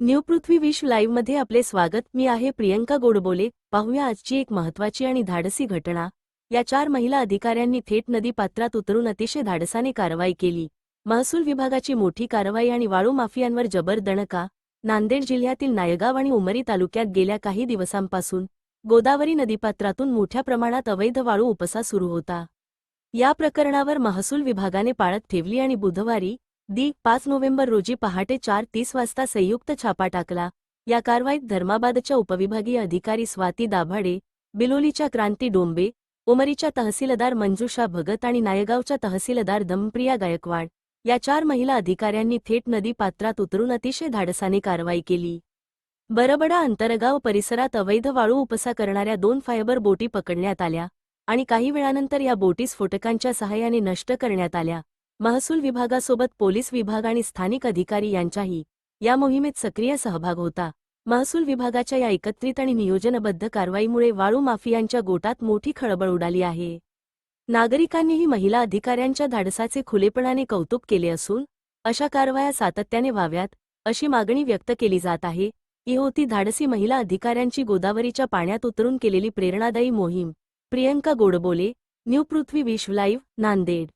New पृथ्वी विश्व लाईव्हमध्ये आपले स्वागत. मी आहे प्रियंका गोडबोले. पाहूया आजची एक महत्वाची आणि धाडसी घटना. या चार महिला अधिकाऱ्यांनी थेट नदी पात्रात उतरून अतिशय धाडसाने कारवाई केली. महसूल विभागाची मोठी कारवाई आणि वाळू माफियांवर जबर दणका. नांदेड जिल्ह्यातील नायगाव आणि उमरी तालुक्यात गेल्या काही दिवसांपासून गोदावरी नदीपात्रातून मोठ्या प्रमाणात अवैध वाळू उपसा सुरू होता. या प्रकरणावर महसूल विभागाने पाळत ठेवली आणि बुधवारी दी पाच नोव्हेंबर रोजी पहाटे चार तीस वाजता संयुक्त छापा टाकला. या कारवाईत धर्माबादच्या उपविभागीय अधिकारी स्वाती दाभाडे बिलोलीच्या क्रांती डोंबे उमरीच्या तहसीलदार मंजुषा भगत आणि नायगावच्या तहसीलदार दमप्रिया गायकवाड या चार महिला अधिकाऱ्यांनी थेट नदी पात्रात उतरून अतिशय धाडसाने कारवाई केली. बरबडा अंतरगाव परिसरात अवैध वाळू उपसा करणाऱ्या दोन फायबर बोटी पकडण्यात आल्या आणि काही वेळानंतर या बोटी स्फोटकांच्या सहाय्याने नष्ट करण्यात आल्या. महसूल विभागासोबत पोलीस विभाग आणि स्थानिक अधिकारी यांचाही या मोहिमेत सक्रिय सहभाग होता. महसूल विभागाच्या या एकत्रित आणि नियोजनबद्ध कारवाईमुळे वाळू माफियांच्या गोटात मोठी खळबळ उडाली आहे. नागरिकांनीही महिला अधिकाऱ्यांच्या धाडसाचे खुलेपणाने कौतुक केले असून अशा कारवाया सातत्याने व्हाव्यात अशी मागणी व्यक्त केली जात आहे. ही होती धाडसी महिला अधिकाऱ्यांची गोदावरीच्या पाण्यात उतरून केलेली प्रेरणादायी मोहीम प्रियंका गोडबोले न्यू पृथ्वी विश्व लाईव्ह नांदेड.